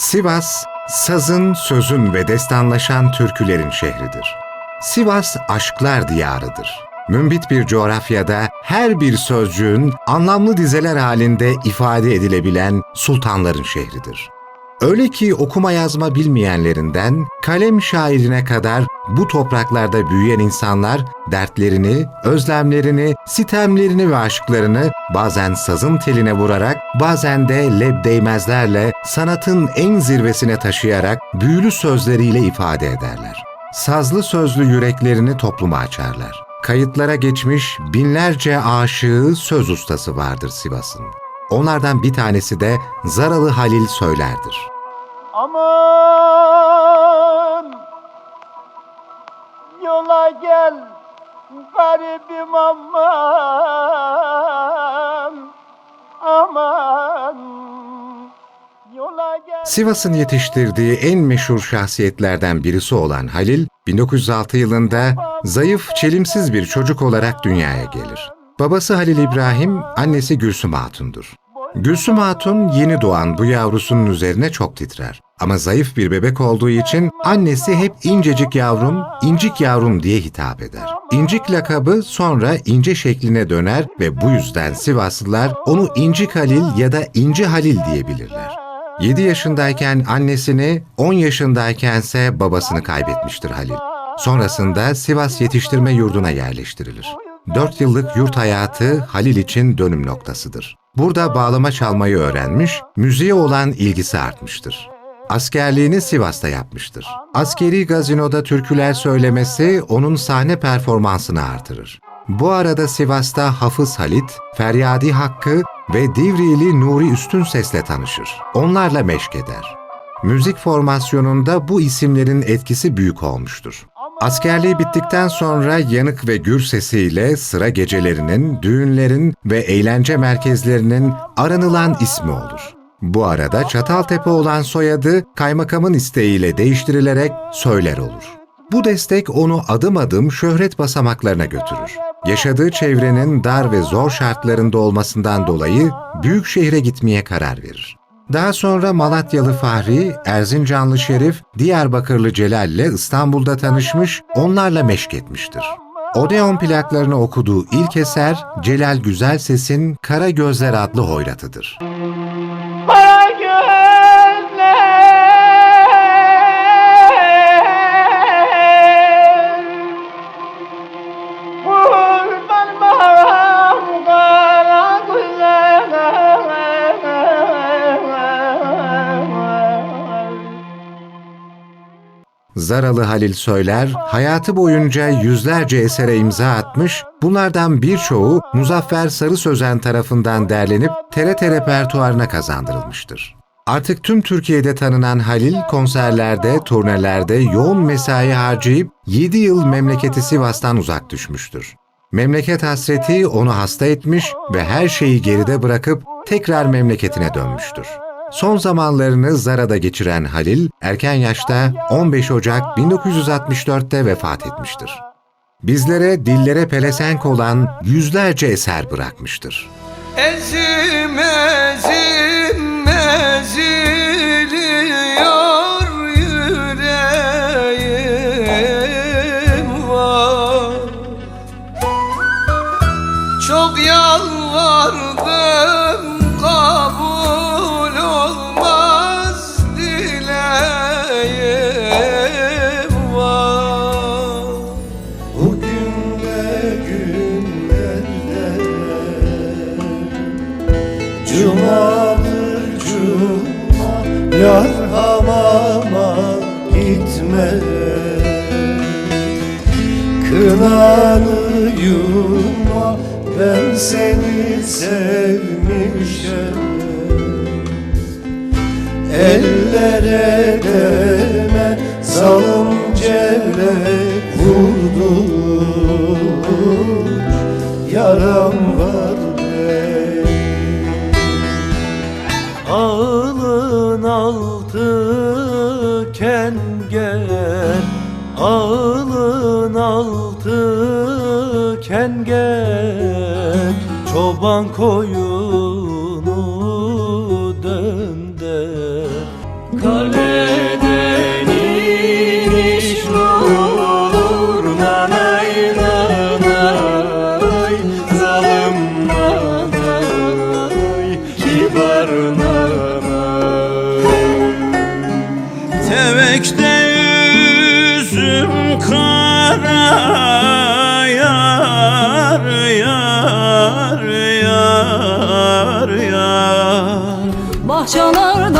Sivas, sazın, sözün ve destanlaşan türkülerin şehridir. Sivas aşklar diyarıdır. Mümbit bir coğrafyada her bir sözcüğün anlamlı dizeler halinde ifade edilebilen sultanların şehridir. Öyle ki okuma yazma bilmeyenlerinden kalem şairine kadar bu topraklarda büyüyen insanlar dertlerini, özlemlerini, sitemlerini ve aşklarını bazen sazın teline vurarak, bazen de leb değmezlerle sanatın en zirvesine taşıyarak büyülü sözleriyle ifade ederler. Sazlı sözlü yüreklerini topluma açarlar. Kayıtlara geçmiş binlerce aşığı söz ustası vardır Sivas'ın. Onlardan bir tanesi de Zaralı Halil Söyler'dir. Aman yola gel garibim aman aman yola gel Sivas'ın yetiştirdiği en meşhur şahsiyetlerden birisi olan Halil, 1906 yılında zayıf, çelimsiz bir çocuk olarak dünyaya gelir. Babası Halil İbrahim, annesi Gülsüm Hatun'dur. Gülsüm Hatun yeni doğan bu yavrusunun üzerine çok titrer. Ama zayıf bir bebek olduğu için annesi hep incecik yavrum, incik yavrum diye hitap eder. İncik lakabı sonra ince şekline döner ve bu yüzden Sivaslılar onu İncik Halil ya da İnci Halil diyebilirler. 7 yaşındayken annesini, 10 yaşındaykense babasını kaybetmiştir Halil. Sonrasında Sivas Yetiştirme Yurdu'na yerleştirilir. 4 yıllık yurt hayatı Halil için dönüm noktasıdır. Burada bağlama çalmayı öğrenmiş, müziğe olan ilgisi artmıştır. Askerliğini Sivas'ta yapmıştır. Askeri gazinoda türküler söylemesi onun sahne performansını artırır. Bu arada Sivas'ta Hafız Halit, Feryadi Hakkı ve Divrili Nuri Üstün Ses'le tanışır. Onlarla meşk eder. Müzik formasyonunda bu isimlerin etkisi büyük olmuştur. Askerliği bittikten sonra yanık ve gür sesiyle sıra gecelerinin, düğünlerin ve eğlence merkezlerinin aranılan ismi olur. Bu arada Çataltepe olan soyadı kaymakamın isteğiyle değiştirilerek Söyler olur. Bu destek onu adım adım şöhret basamaklarına götürür. Yaşadığı çevrenin dar ve zor şartlarında olmasından dolayı büyük şehre gitmeye karar verir. Daha sonra Malatyalı Fahri, Erzincanlı Şerif, Diyarbakırlı Celal ile İstanbul'da tanışmış, onlarla meşk etmiştir. Odeon plaklarını okuduğu ilk eser Celal Güzel Ses'in Kara Gözler adlı hoyratıdır. Zaralı Halil Söyler, hayatı boyunca yüzlerce esere imza atmış, bunlardan birçoğu Muzaffer Sarı Sözen tarafından derlenip TRT repertuarına kazandırılmıştır. Artık tüm Türkiye'de tanınan Halil konserlerde, turnelerde yoğun mesai harcayıp 7 yıl memleketi Sivas'tan uzak düşmüştür. Memleket hasreti onu hasta etmiş ve her şeyi geride bırakıp tekrar memleketine dönmüştür. Son zamanlarını Zara'da geçiren Halil, erken yaşta 15 Ocak 1964'te vefat etmiştir. Bizlere dillere pelesenk olan yüzlerce eser bırakmıştır. Ezim ezim eziliyor yüreğim var Çok yalvardım Cumadır cuma Yar hamama gitme. Kınanı yuma Ben seni sevmişim Ellere deme zalimcele vurdu. Yaram var Ağılın altı kenger Ağılın altı kenger Çoban koyunu yüzüm kara yar yar yar yar. Bahçalar